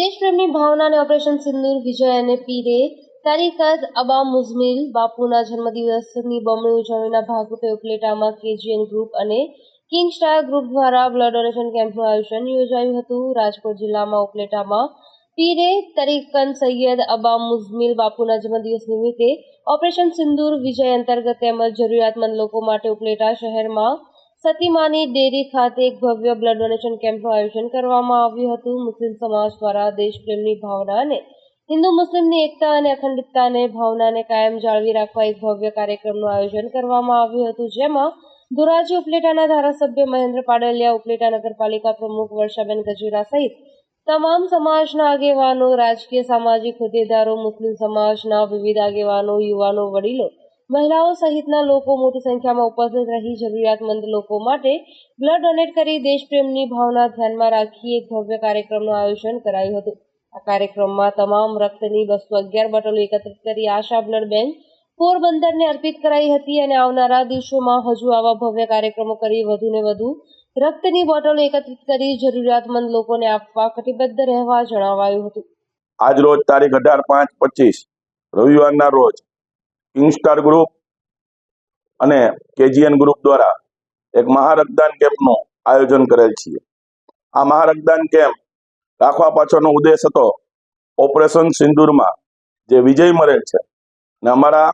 પ્રેમની ભાવનાને ઓપરેશન સિંદૂર, વિજય અને પીરે. તારીખત અબા મુઝમિલ, બાપુના જન્મદિવસની બમણી ઉજવણીના ભાગરૂપે ઉપલેટામાં કેજીએન ગ્રુપ અને કિંગ સ્ટાર ગ્રુપ દ્વારા બ્લડ ડોનેશન કેમ્પનું આયોજન યોજાયું હતું. રાજકોટ જિલ્લામાં ઉપલેટામાં પીરે તરીકન સૈયદ અબા મુઝમિલ, બાપુના જન્મદિવસ નિમિત્તે ઓપરેશન સિંદૂર, વિજય અંતર્ગત તેમજ જરૂરિયાતમંદ લોકો માટે ઉપલેટા શહેરમાં સતીમાની ડેરી ખાતે એક ભવ્ય બ્લડ ડોનેશન કેમ્પનું આયોજન કરવામાં આવ્યું હતું. મુસ્લિમ સમાજ દ્વારા દેશપ્રેમની ભાવના અને હિન્દુ મુસ્લિમની એકતા અને અખંડિતતાને ભાવનાને કાયમ જાળવી રાખવા એક ભવ્ય કાર્યક્રમનું આયોજન કરવામાં આવ્યું હતું, જેમાં ધોરાજી ઉપલેટાના ધારાસભ્ય મહેન્દ્ર પાડલિયા, ઉપલેટા નગરપાલિકા પ્રમુખ વર્ષાબેન ગજેરા સહિત તમામ સમાજના આગેવાનો, રાજકીય સામાજિક હોદ્દેદારો, મુસ્લિમ સમાજના વિવિધ આગેવાનો, યુવાનો, વડીલો મહિલાઓ સહિતના લોકો મોટી સંખ્યામાં ઉપસ્થિત રહી જરૂરિયાતમંદ લોકો માટે બ્લડ ડોનેટ કરી દેશપ્રેમની ભાવના ધ્યાનમાં રાખી એક ભવ્ય કાર્યક્રમનું આયોજન કરાયું હતું. આ કાર્યક્રમમાં તમામ રક્તની બસો અગિયાર બોટલો એકત્રિત કરી આશા બ્લડ બેંક પોરબંદરને અર્પિત કરાઈ હતી અને આવનારા દિવસોમાં હજુ આવા ભવ્ય કાર્યક્રમો કરી વધુને વધુ રક્તની બોટલો એકત્રિત કરી જરૂરિયાતમંદ લોકોને આપવા કટિબદ્ધ રહેવા જણાવાયું હતું. આજ રોજ તારીખ અઢાર પાંચ પચીસ, રવિવારના રોજ કિંગસ્ટાર ગ્રુપ અને કેજીએન ગ્રુપ દ્વારા એક મહારક્તદાન કેમ્પનું આયોજન કરેલ છે. આ મહારક્તદાન કેમ્પ રાખવા પાછળનો ઉદ્દેશ હતો ઓપરેશન સિંદૂરમાં જે વિજય મરેલ છે ને અમારા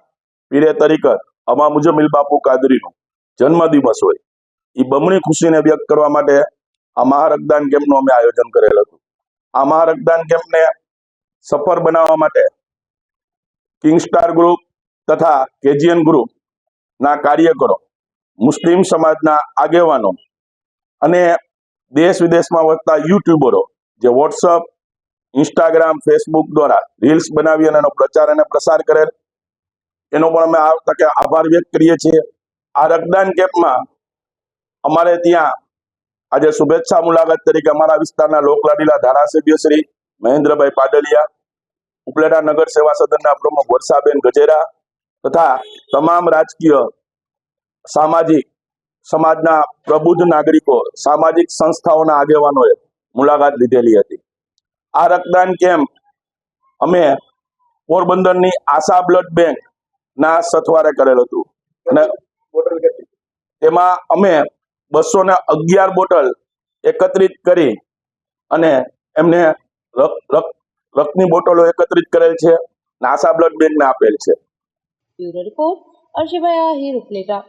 પીરે તરીકે અમા મુજમિલ બાપુ કાદરીનો જન્મદિવસ હોય. એ બમણી ખુશીને વ્યક્ત કરવા માટે આ મહારક્તદાન કેમ્પનું અમે આયોજન કરેલ હતું. આ મહારક્તદાન કેમ્પને સફળ બનાવવા માટે કિંગસ્ટાર ગ્રુપ તથા કેજીએન ગ્રુપ ના કાર્યકરો, મુસ્લિમ સમાજના આગેવાનો અને દેશ વિદેશમાં વસતા યુટ્યુબરો જે વોટ્સઅપ, ઇન્સ્ટાગ્રામ, ફેસબુક દ્વારા રીલ્સ બનાવી અને એનો પ્રચાર અને પ્રસાર કરેલ, એનો પણ અમે આ તકે આભાર વ્યક્ત કરીએ છીએ. આ રક્તદાન કેમ્પમાં અમારે ત્યાં આજે શુભેચ્છા મુલાકાત તરીકે અમારા વિસ્તારના લોકલાડીલા ધારાસભ્ય શ્રી મહેન્દ્રભાઈ પાડલિયા, ઉપલેટા નગર સેવા સદનના પ્રમુખ વર્ષાબેન ગજેરા તથા તમામ રાજકીય, સામાજિક, સમાજના પ્રબુદ્ધ નાગરિકો, સામાજિક સંસ્થાઓના આગેવાનોએ મુલાકાત લીધેલી હતી. આ રક્તદાન કેમ્પ અમે પોરબંદરની આશા બ્લડ બેંક ના સથવારે કરેલ હતું. અને તેમાં અમે બસો ને અગિયાર બોટલ એકત્રિત કરી અને એમને રક્ત રક્ત રક્તની બોટલો એકત્રિત કરેલ છે આશા બ્લડ બેંકને આપેલ છે. રિપોર્ટ. અર્શિભાઈ આહિર ઉપલેટા.